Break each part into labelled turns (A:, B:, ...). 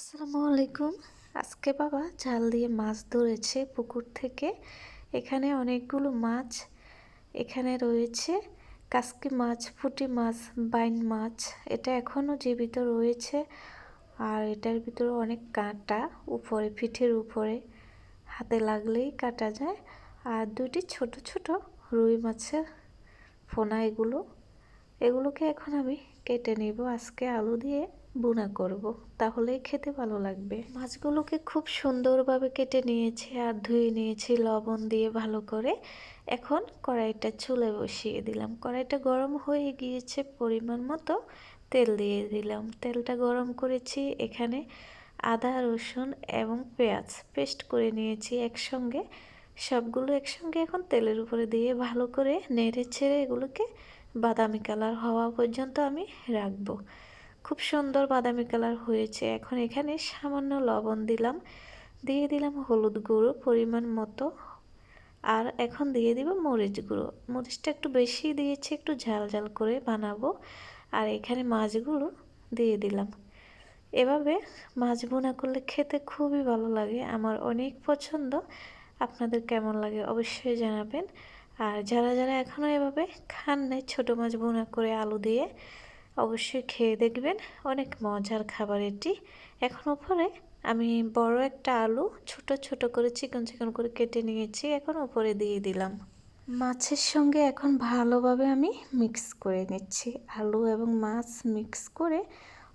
A: আসসালামু আলাইকুম। আজকে বাবা জাল দিয়ে মাছ ধরেছে পুকুর থেকে। এখানে অনেকগুলো মাছ এখানে রয়েছে। কাসকি মাছ, পুঁটি মাছ, বাইন মাছ, এটা এখনও জীবিত রয়েছে। আর এটার ভিতরে অনেক কাঁটা, উপরে, পিঠের উপরে, হাতে লাগলেই কাটা যায়। আর দুটি ছোট ছোট রুই মাছের ফোনা এগুলো। এগুলোকে এখন আমি কেটে নেব। আজকে আলু দিয়ে বুনা করব তাহলেই খেতে ভালো লাগবে। মাছগুলোকে খুব সুন্দরভাবে কেটে নিয়েছি আর ধুয়ে নিয়েছি লবণ দিয়ে ভালো করে। এখন কড়াইটা চুলে বসিয়ে দিলাম। কড়াইটা গরম হয়ে গিয়েছে পরিমাণ মতো। তেল দিয়ে দিলাম। তেলটা গরম করেছি এখানে আদা, রসুন এবং পেঁয়াজ পেস্ট করে নিয়েছি একসঙ্গে। সবগুলো একসঙ্গে এখন তেলের উপরে দিয়ে ভালো করে নেড়ে ছেড়ে এগুলোকে বাদামি কালার হওয়া পর্যন্ত আমি রাখব। খুব সুন্দর বাদামি কালার হয়েছে। এখন এখানে সামান্য লবণ দিলাম। দিয়ে দিলাম হলুদ গুঁড়ো পরিমাণ মতো। আর এখন দিয়ে দিব মরিচ গুঁড়ো। মরিচটা একটু বেশি দিয়েছি, একটু ঝাল ঝাল করে বানাবো। আর এখানে মাছগুলো দিয়ে দিলাম। এভাবে মাছ বোনা করলে খেতে খুবই ভালো লাগে। আমার অনেক পছন্দ। আপনাদের কেমন লাগে অবশ্যই জানাবেন। আর যারা যারা এখনও এভাবে খান নাই ছোটো মাছ বোনা করে আলু দিয়ে অবশ্যই খেয়ে দেখবেন। অনেক মজার খাবার এটি। এখন উপরে আমি বড় একটা আলু, ছোট ছোট করে চিকন চিকন করে কেটে নিয়েছি, এখন উপরে দিয়ে দিলাম। মাছের সঙ্গে এখন ভালোভাবে আমি মিক্স করে নিচ্ছি। আলু এবং মাছ মিক্স করে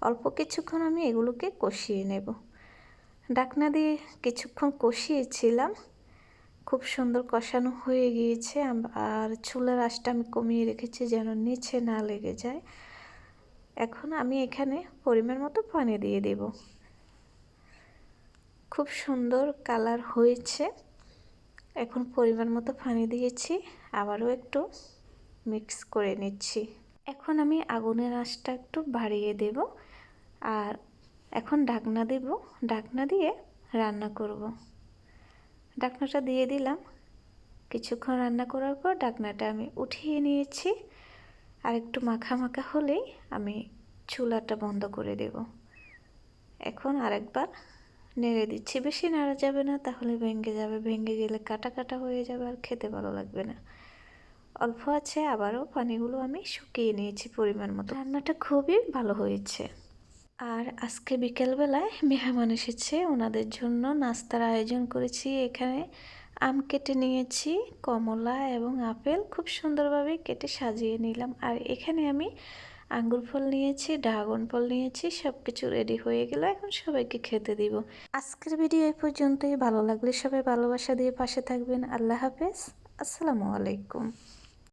A: অল্প কিছুক্ষণ আমি এগুলোকে কষিয়ে নেব। ডাকনা দিয়ে কিছুক্ষণ কষিয়েছিলাম। খুব সুন্দর কষানো হয়ে গিয়েছে। আর চুলার আঁচটা আমি কমিয়ে রেখেছি যেন নিচে না লেগে যায়। এখন আমি এখানে পরিমাণ মতো পানি দিয়ে দেব। খুব সুন্দর কালার হয়েছে। এখন পরিমাণ মতো পানি দিয়েছি, আবারও একটু মিক্স করে নিচ্ছি। এখন আমি আগুনের আঁচটা একটু বাড়িয়ে দেব আর এখন ঢাকনা দেব। ঢাকনা দিয়ে রান্না করব। ঢাকনাটা দিয়ে দিলাম। কিছুক্ষণ রান্না করার পর ঢাকনাটা আমি উঠিয়ে নিয়েছি। আর একটু মাখা মাখা হলেই আমি চুলাটা বন্ধ করে দেব। এখন আরেকবার নেড়ে দিচ্ছি। বেশি নাড়া যাবে না, তাহলে ভেঙে যাবে। ভেঙে গেলে কাটা কাটা হয়ে যাবে আর খেতে ভালো লাগবে না। অল্প আছে, আবারও পানিগুলো আমি শুকিয়ে নিয়েছি পরিমাণ মতো। রান্নাটা খুবই ভালো হয়েছে। আর আজকে বিকেলবেলায় মেহমান এসেছে। ওনাদের জন্য নাস্তার আয়োজন করেছি। এখানে আম কেটে নিয়েছি, কমলা এবং আপেল। খুব সুন্দরভাবে কেটে সাজিয়ে নিলাম। আর এখানে আমি আঙ্গুর ফল নিয়েছি, ড্রাগন ফল নিয়েছি সব কিছু রেডি হয়ে গেল। এখন সবাইকে খেতে দিব। আজকের ভিডিও এ পর্যন্তই। ভালো লাগলে সবাই ভালোবাসা দিয়ে পাশে থাকবেন। আল্লাহ হাফেজ। আসসালামু আলাইকুম।